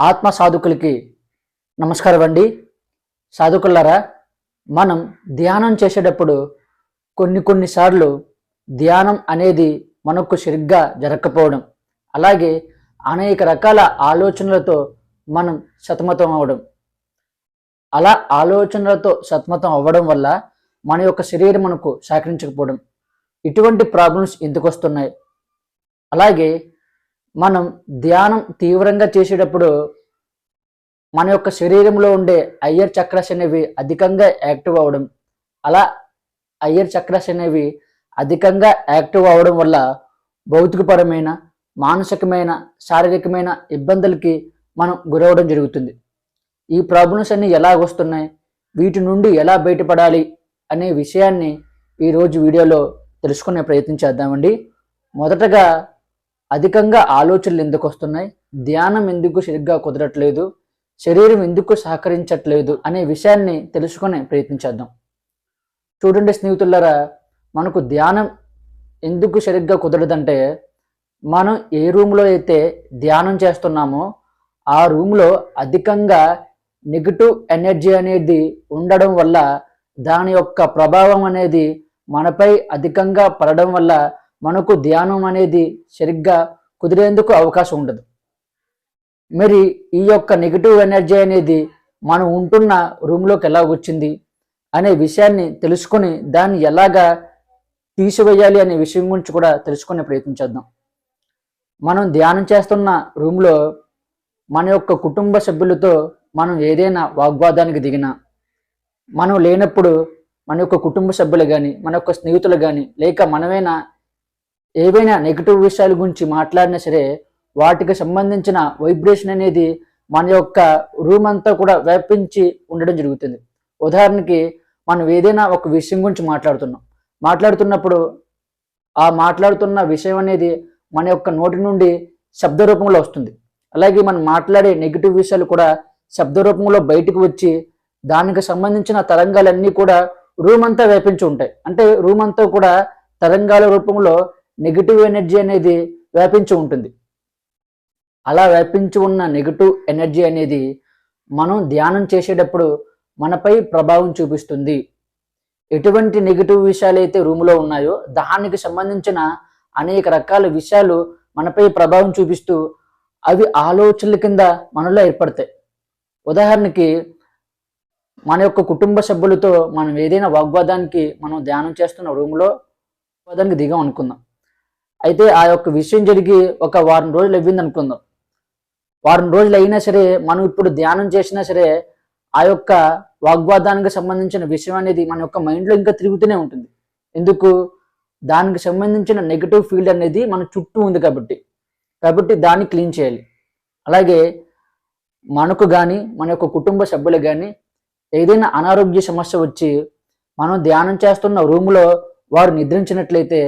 ఆత్మ సాధుకులకి నమస్కారం అండి. సాధుకులారా మనం ధ్యానం చేసేటప్పుడు కొన్ని కొన్నిసార్లు ధ్యానం అనేది మనకు సరిగ్గా జరగకపోవడం అలాగే అనేక రకాల ఆలోచనలతో మనం సతమతం అవ్వడం అలా ఆలోచనలతో సతమతం అవ్వడం వల్ల మన యొక్క శరీరం మనకు సహకరించకపోవడం. ఇటువంటి ప్రాబ్లమ్స్ ఎందుకు వస్తున్నాయి? అలాగే మనం ధ్యానం తీవ్రంగా చేసేటప్పుడు మన యొక్క శరీరంలో ఉండే అయ్యర్ చక్రస్ అనేవి అధికంగా యాక్టివ్ అవ్వడం అలా అయ్యర్ చక్రస్ అనేవి అధికంగా యాక్టివ్ అవ్వడం వల్ల భౌతికపరమైన మానసికమైన శారీరకమైన ఇబ్బందులకి మనం గురవడం జరుగుతుంది. ఈ ప్రాబ్లమ్స్ అన్నీ ఎలా వస్తున్నాయి వీటి నుండి ఎలా బయటపడాలి అనే విషయాన్ని ఈరోజు వీడియోలో తెలుసుకునే ప్రయత్నం చేద్దామండి. మొదటగా అధికంగా ఆలోచనలు ఎందుకు వస్తున్నాయి? ధ్యానం ఎందుకు సరిగ్గా కుదరట్లేదు? శరీరం ఎందుకు సహకరించట్లేదు అనే విషయాన్ని తెలుసుకునే ప్రయత్నించేద్దాం చూడండి స్నేహితులారా మనకు ధ్యానం ఎందుకు సరిగ్గా కుదరదంటే మనం ఏ రూమ్లో అయితే ధ్యానం చేస్తున్నామో ఆ రూమ్లో అధికంగా నెగిటివ్ ఎనర్జీ అనేది ఉండడం వల్ల దాని యొక్క ప్రభావం అనేది మనపై అధికంగా పడడం వల్ల మనకు ధ్యానం అనేది సరిగ్గా కుదిరేందుకు అవకాశం ఉండదు. మరి ఈ యొక్క నెగిటివ్ ఎనర్జీ అనేది మనం ఉంటున్న రూమ్లోకి ఎలా వచ్చింది అనే విషయాన్ని తెలుసుకొని దాన్ని ఎలాగా తీసివేయాలి అనే విషయం గురించి కూడా తెలుసుకునే ప్రయత్నించేద్దాం మనం ధ్యానం చేస్తున్న రూమ్లో మన యొక్క కుటుంబ సభ్యులతో మనం ఏదైనా వాగ్వాదానికి దిగినా మనం లేనప్పుడు మన యొక్క కుటుంబ సభ్యులు కానీ మన యొక్క స్నేహితులు కానీ లేక మనమైనా ఏవైనా నెగిటివ్ విషయాల గురించి మాట్లాడినా సరే వాటికి సంబంధించిన వైబ్రేషన్ అనేది మన యొక్క రూమ్ అంతా కూడా వ్యాపించి ఉండడం జరుగుతుంది. ఉదాహరణకి మనం ఏదైనా ఒక విషయం గురించి మాట్లాడుతున్నాం. మాట్లాడుతున్నప్పుడు ఆ మాట్లాడుతున్న విషయం అనేది మన యొక్క నోటి నుండి శబ్ద రూపంలో వస్తుంది. అలాగే మనం మాట్లాడే నెగిటివ్ విషయాలు కూడా శబ్ద రూపంలో బయటకు వచ్చి దానికి సంబంధించిన తరంగాలన్నీ కూడా రూమ్ అంతా వ్యాపించి ఉంటాయి. అంటే రూమ్ అంతా కూడా తరంగాల రూపంలో నెగిటివ్ ఎనర్జీ అనేది వ్యాపించి ఉంటుంది. అలా వ్యాపించి ఉన్న నెగిటివ్ ఎనర్జీ అనేది మనం ధ్యానం చేసేటప్పుడు మనపై ప్రభావం చూపిస్తుంది. ఎటువంటి నెగిటివ్ విషయాలు అయితే రూమ్లో ఉన్నాయో దానికి సంబంధించిన అనేక రకాల విషయాలు మనపై ప్రభావం చూపిస్తూ అవి ఆలోచనల కింద మనలో ఏర్పడతాయి. ఉదాహరణకి మన యొక్క కుటుంబ సభ్యులతో మనం ఏదైనా వాగ్వాదానికి మనం ధ్యానం చేస్తున్న రూమ్లో వాగ్వాదానికి దిగాం అనుకుందాం. అయితే ఆ యొక్క విషయం జరిగి ఒక వారం రోజులు అవ్వింది అనుకుందాం. వారం రోజులు అయినా సరే మనం ఇప్పుడు ధ్యానం చేసినా సరే ఆ యొక్క వాగ్వాదానికి సంబంధించిన విషయం అనేది మన యొక్క మైండ్లో ఇంకా తిరుగుతూనే ఉంటుంది. ఎందుకు? దానికి సంబంధించిన నెగిటివ్ ఫీల్డ్ అనేది మన చుట్టూ ఉంది కాబట్టి. కాబట్టి దాన్ని క్లీన్ చేయాలి. అలాగే మనకు కానీ మన యొక్క కుటుంబ సభ్యులు కానీ ఏదైనా అనారోగ్య సమస్య వచ్చి మనం ధ్యానం చేస్తున్న రూములో వారు నిద్రించినట్లయితే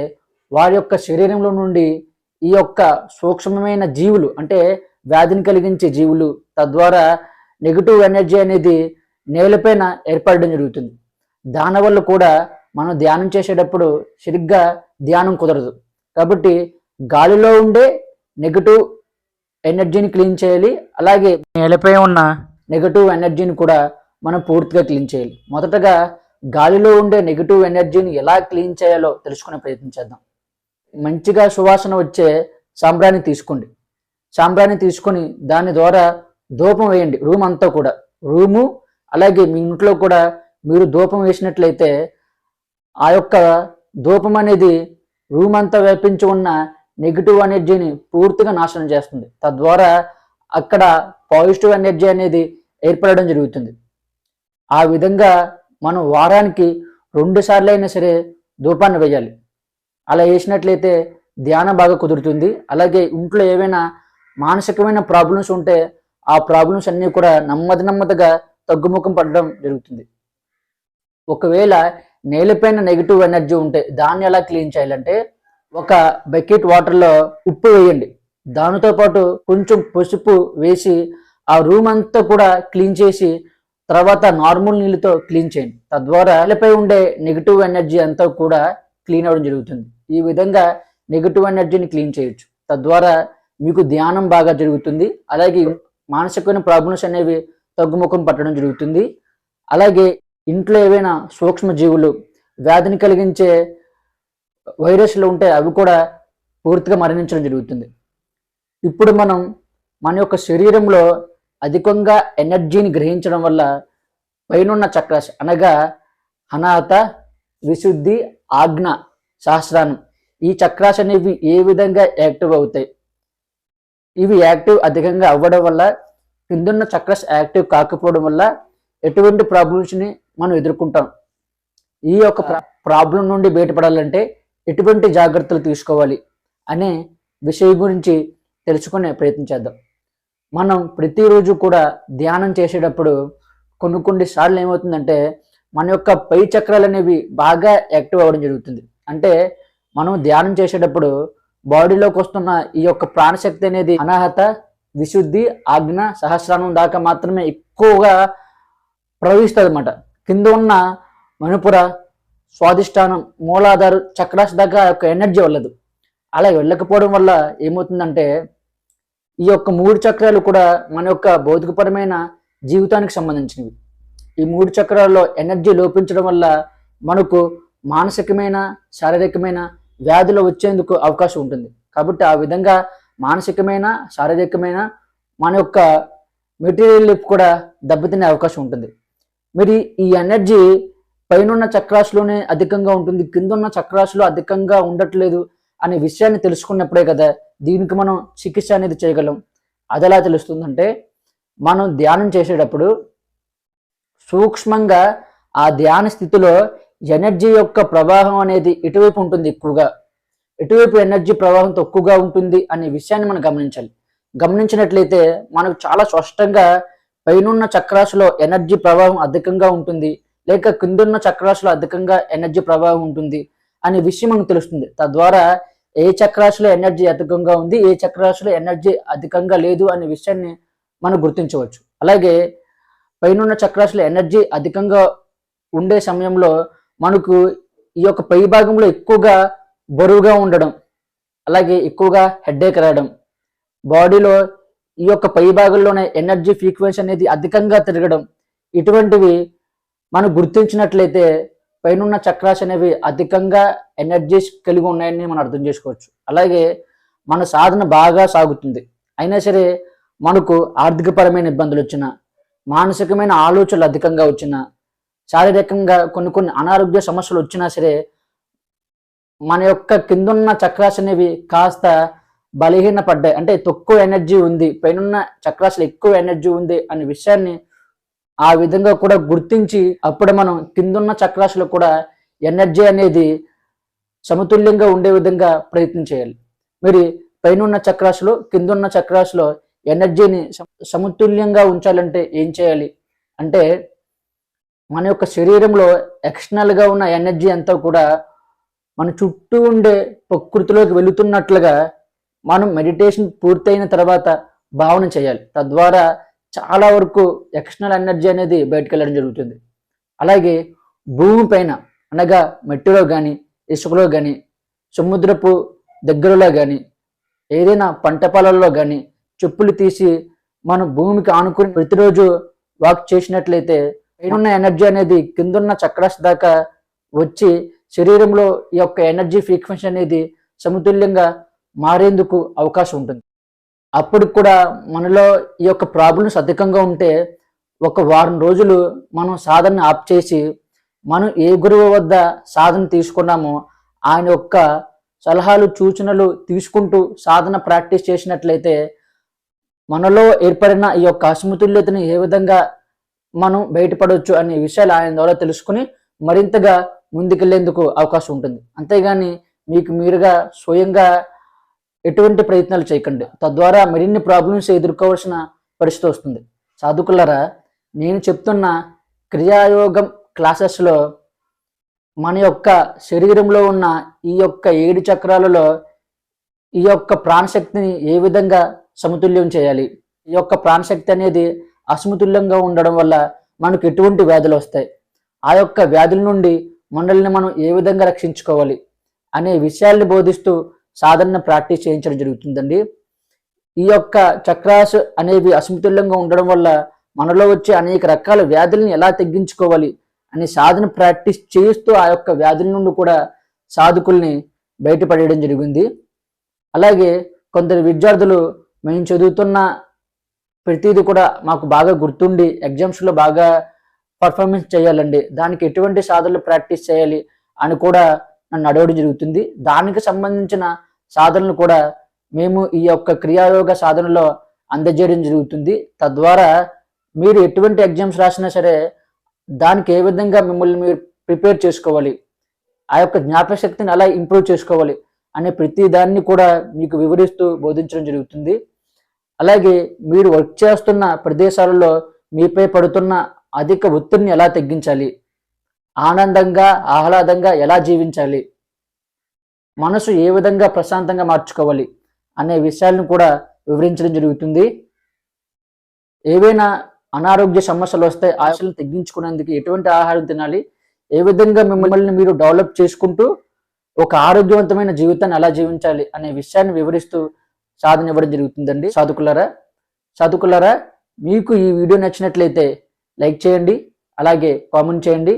వారి యొక్క శరీరంలో నుండి ఈ యొక్క సూక్ష్మమైన జీవులు అంటే వ్యాధిని కలిగించే జీవులు తద్వారా నెగిటివ్ ఎనర్జీ అనేది నేలపైన ఏర్పడడం జరుగుతుంది. దానివల్ల కూడా మనం ధ్యానం చేసేటప్పుడు సరిగ్గా ధ్యానం కుదరదు. కాబట్టి గాలిలో ఉండే నెగిటివ్ ఎనర్జీని క్లీన్ చేయాలి. అలాగే నేలపై ఉన్న నెగిటివ్ ఎనర్జీని కూడా మనం పూర్తిగా క్లీన్ చేయాలి. మొదటగా గాలిలో ఉండే నెగిటివ్ ఎనర్జీని ఎలా క్లీన్ చేయాలో తెలుసుకునే ప్రయత్నం చేద్దాం. మంచిగా సువాసన వచ్చే సాంబ్రాన్ని తీసుకోండి. సాంబ్రాన్ని తీసుకొని దాని ద్వారా ధూపం వేయండి. రూమ్ అంతా కూడా. రూము అలాగే మీ ఇంట్లో కూడా మీరు ధూపం వేసినట్లయితే ఆ యొక్క ధూపం అనేది రూమ్ అంతా వ్యాపించి ఉన్న నెగిటివ్ ఎనర్జీని పూర్తిగా నాశనం చేస్తుంది. తద్వారా అక్కడ పాజిటివ్ ఎనర్జీ అనేది ఏర్పడడం జరుగుతుంది. ఆ విధంగా మనం వారానికి రెండు సార్లు అయినా సరే ధూపాన్ని వేయాలి. అలా వేసినట్లయితే ధ్యానం బాగా కుదురుతుంది. అలాగే ఇంట్లో ఏవైనా మానసికమైన ప్రాబ్లమ్స్ ఉంటే ఆ ప్రాబ్లమ్స్ అన్నీ కూడా నెమ్మది నెమ్మదిగా తగ్గుముఖం పడడం జరుగుతుంది. ఒకవేళ నేలపైన నెగిటివ్ ఎనర్జీ ఉంటే దాన్ని ఎలా క్లీన్ చేయాలంటే ఒక బకెట్ వాటర్లో ఉప్పు వేయండి. దానితో పాటు కొంచెం పసుపు వేసి ఆ రూమ్ అంతా కూడా క్లీన్ చేసి తర్వాత నార్మల్ నీళ్ళతో క్లీన్ చేయండి. తద్వారా నేలపై ఉండే నెగిటివ్ ఎనర్జీ అంతా కూడా క్లీన్ అవ్వడం జరుగుతుంది. ఈ విధంగా నెగిటివ్ ఎనర్జీని క్లీన్ చేయొచ్చు. తద్వారా మీకు ధ్యానం బాగా జరుగుతుంది. అలాగే మానసికమైన ప్రాబ్లమ్స్ అనేవి తగ్గుముఖం పట్టడం జరుగుతుంది. అలాగే ఇంట్లో ఏవైనా సూక్ష్మ జీవులు వ్యాధిని కలిగించే వైరస్లు ఉంటే అవి కూడా పూర్తిగా మరణించడం జరుగుతుంది. ఇప్పుడు మనం మన యొక్క శరీరంలో అధికంగా ఎనర్జీని గ్రహించడం వల్ల పైనున్న చక్రాస్ అనగా అనాథ విశుద్ధి ఆజ్ఞ సహస్రానం ఈ చక్రాస్ అనేవి ఏ విధంగా యాక్టివ్ అవుతాయి? ఇవి యాక్టివ్ అధికంగా అవ్వడం వల్ల కిందున్న చక్రస్ యాక్టివ్ కాకపోవడం వల్ల ఎటువంటి ప్రాబ్లమ్స్ని మనం ఎదుర్కొంటాం? ఈ యొక్క ప్రాబ్లం నుండి బయటపడాలంటే ఎటువంటి జాగ్రత్తలు తీసుకోవాలి అనే విషయం గురించి తెలుసుకునే ప్రయత్నం చేద్దాం. మనం ప్రతిరోజు కూడా ధ్యానం చేసేటప్పుడు కొన్ని కొన్ని సార్లు ఏమవుతుందంటే మన యొక్క పై చక్రాలు అనేవి బాగా యాక్టివ్ అవ్వడం జరుగుతుంది. అంటే మనం ధ్యానం చేసేటప్పుడు బాడీలోకి వస్తున్న ఈ యొక్క ప్రాణశక్తి అనేది అనాహత విశుద్ధి ఆజ్ఞ సహస్రానం దాకా మాత్రమే ఎక్కువగా ప్రవహిస్తుంది అనమాట కింద ఉన్న మణిపుర స్వాదిష్టానం మూలాధారు చక్రాస్ దాకా యొక్క ఎనర్జీ వెళ్ళదు. అలా వెళ్ళకపోవడం వల్ల ఏమవుతుందంటే ఈ యొక్క మూడు చక్రాలు కూడా మన యొక్క భౌతికపరమైన జీవితానికి సంబంధించినవి. ఈ మూడు చక్రాల్లో ఎనర్జీ లోపించడం వల్ల మనకు మానసికమైన శారీరకమైన వ్యాధులు వచ్చేందుకు అవకాశం ఉంటుంది. కాబట్టి ఆ విధంగా మానసికమైన శారీరకమైన మన యొక్క మెటీరియల్ కూడా దెబ్బతినే అవకాశం ఉంటుంది. మరి ఈ ఎనర్జీ పైనున్న చక్రాసులోనే అధికంగా ఉంటుంది. కిందున్న చక్రాసులో అధికంగా ఉండట్లేదు అనే విషయాన్ని తెలుసుకున్నప్పుడే కదా దీనికి మనం చికిత్స అనేది చేయగలం. అది ఎలా తెలుస్తుందంటే మనం ధ్యానం చేసేటప్పుడు సూక్ష్మంగా ఆ ధ్యాన స్థితిలో ఎనర్జీ యొక్క ప్రవాహం అనేది ఎటువైపు ఉంటుంది ఎక్కువగా. ఎటువైపు ఎనర్జీ ప్రవాహం తక్కువగా ఉంటుంది అనే విషయాన్ని మనం గమనించాలి. గమనించినట్లయితే మనకు చాలా స్పష్టంగా పైనున్న చక్రాసులో ఎనర్జీ ప్రవాహం అధికంగా ఉంటుంది లేక కిందున్న చక్రాసులో అధికంగా ఎనర్జీ ప్రవాహం ఉంటుంది అనే విషయం మనకు తెలుస్తుంది. తద్వారా ఏ చక్రాసులో ఎనర్జీ అధికంగా ఉంది ఏ చక్రాసులో ఎనర్జీ అధికంగా లేదు అనే విషయాన్ని మనం గుర్తించవచ్చు. అలాగే పైనున్న చక్రాసులో ఎనర్జీ అధికంగా ఉండే సమయంలో మనకు ఈ యొక్క పై భాగంలో ఎక్కువగా బరువుగా ఉండడం అలాగే ఎక్కువగా హెడ్ఏక్ రావడం బాడీలో ఈ యొక్క పై భాగంలోనే ఎనర్జీ ఫ్రీక్వెన్సీ అనేది అధికంగా తిరగడం ఇటువంటివి మనం గుర్తించినట్లయితే పైనున్న చక్రాస్ అనేవి అధికంగా ఎనర్జీస్ కలిగి ఉన్నాయని మనం అర్థం చేసుకోవచ్చు. అలాగే మన సాధన బాగా సాగుతుంది. అయినా సరే మనకు ఆర్థికపరమైన ఇబ్బందులు వచ్చిన మానసికమైన ఆలోచనలు అధికంగా వచ్చిన శారీరకంగా కొన్ని కొన్ని అనారోగ్య సమస్యలు వచ్చినా సరే మన యొక్క కిందున్న చక్రాస్ అనేవి కాస్త బలహీన పడ్డాయి అంటే తక్కువ ఎనర్జీ ఉంది పైన చక్రాసులు ఎక్కువ ఎనర్జీ ఉంది అనే విషయాన్ని ఆ విధంగా కూడా గుర్తించి అప్పుడు మనం కిందున్న చక్రాసులు కూడా ఎనర్జీ అనేది సమతుల్యంగా ఉండే విధంగా ప్రయత్నం చేయాలి. మరి పైనున్న చక్రాసులు కిందున్న చక్రాసులో ఎనర్జీని సమతుల్యంగా ఉంచాలంటే ఏం చేయాలి? అంటే మన యొక్క శరీరంలో ఎక్స్టర్నల్గా ఉన్న ఎనర్జీ అంతా కూడా మన చుట్టూ ఉండే ప్రకృతిలోకి వెళుతున్నట్లుగా మనం మెడిటేషన్ పూర్తయిన తర్వాత భావన చేయాలి. తద్వారా చాలా వరకు ఎక్స్టర్నల్ ఎనర్జీ అనేది బయటకు వెళ్ళడం జరుగుతుంది. అలాగే భూమి పైన అనగా మట్టిలో కానీ ఇసుకలో కానీ సముద్రపు దగ్గరలో కానీ ఏదైనా పంట పొలాల్లో కానీ చెప్పులు తీసి మనం భూమికి ఆనుకుని ప్రతిరోజు వాక్ చేసినట్లయితే పైన ఎనర్జీ అనేది కిందున్న చక్రాస్ దాకా వచ్చి శరీరంలో ఈ యొక్క ఎనర్జీ ఫ్రీక్వెన్సీ అనేది సమతుల్యంగా మారేందుకు అవకాశం ఉంటుంది. అప్పుడు కూడా మనలో ఈ యొక్క ప్రాబ్లమ్స్ అధికంగా ఉంటే ఒక వారం రోజులు మనం సాధన ఆప్ చేసి మనం ఏ గురువు వద్ద సాధన తీసుకున్నామో ఆయన యొక్క సలహాలు సూచనలు తీసుకుంటూ సాధన ప్రాక్టీస్ చేసినట్లయితే మనలో ఏర్పడిన ఈ యొక్క అసమతుల్యతని ఏ విధంగా మనం బయటపడవచ్చు అనే విషయాలు ఆయన ద్వారా తెలుసుకుని మరింతగా ముందుకెళ్ళేందుకు అవకాశం ఉంటుంది. అంతేగాని మీకు మీరుగా స్వయంగా ఎటువంటి ప్రయత్నాలు చేయకండి. తద్వారా మరిన్ని ప్రాబ్లమ్స్ ఎదుర్కోవాల్సిన పరిస్థితి వస్తుంది. సాధుకులరా నేను చెప్తున్న క్రియాయోగం క్లాసెస్లో మన యొక్క శరీరంలో ఉన్న ఈ యొక్క ఏడు చక్రాలలో ఈ యొక్క ప్రాణశక్తిని ఏ విధంగా సమతుల్యం చేయాలి. ఈ యొక్క ప్రాణశక్తి అనేది అసమతుల్యంగా ఉండడం వల్ల మనకు ఎటువంటి వ్యాధులు వస్తాయి? ఆ యొక్క వ్యాధుల నుండి మనల్ని మనం ఏ విధంగా రక్షించుకోవాలి? అనే విషయాల్ని బోధిస్తూ సాధన ప్రాక్టీస్ చేయించడం జరుగుతుందండి. ఈ యొక్క చక్రాస్ అనేవి అసమతుల్యంగా ఉండడం వల్ల మనలో వచ్చే అనేక రకాల వ్యాధులను ఎలా తగ్గించుకోవాలి అనే సాధన ప్రాక్టీస్ చేస్తూ ఆ యొక్క వ్యాధుల నుండి కూడా సాధకుల్ని బయటపడేయడం జరిగింది. అలాగే కొందరు విద్యార్థులు మేము చదువుతున్న ప్రతిదీ కూడా మాకు బాగా గుర్తుండి ఎగ్జామ్స్లో బాగా పర్ఫార్మెన్స్ చేయాలండి. దానికి ఎటువంటి సాధనలు ప్రాక్టీస్ చేయాలి అని కూడా నన్ను అడగడం జరుగుతుంది. దానికి సంబంధించిన సాధనలు కూడా మేము ఈ యొక్క క్రియాయోగ సాధనలో అందజేయడం జరుగుతుంది. తద్వారా మీరు ఎటువంటి ఎగ్జామ్స్ రాసినా సరే దానికి ఏ విధంగా మిమ్మల్ని మీరు ప్రిపేర్ చేసుకోవాలి ఆ యొక్క జ్ఞాపకశక్తిని అలా ఇంప్రూవ్ చేసుకోవాలి అనే ప్రతి దాన్ని కూడా మీకు వివరిస్తూ బోధించడం జరుగుతుంది. అలాగే మీరు వర్క్ చేస్తున్న ప్రదేశాలలో మీపై పడుతున్న అధిక ఒత్తిడిని ఎలా తగ్గించాలి? ఆనందంగా ఆహ్లాదంగా ఎలా జీవించాలి? మనసు ఏ విధంగా ప్రశాంతంగా మార్చుకోవాలి అనే విషయాలను కూడా వివరించడం జరుగుతుంది. ఏవైనా అనారోగ్య సమస్యలు వస్తే ఆశలను తగ్గించుకునేందుకు ఎటువంటి ఆహారం తినాలి? ఏ విధంగా మిమ్మల్ని మీరు డెవలప్ చేసుకుంటూ ఒక ఆరోగ్యవంతమైన జీవితాన్ని ఎలా జీవించాలి అనే విషయాన్ని వివరిస్తూ సాధన ఇవ్వడం జరుగుతుందండి. సాధుకులారా సాధుకులారా మీకు ఈ వీడియో నచ్చినట్లయితే లైక్ చేయండి అలాగే కామెంట్ చేయండి.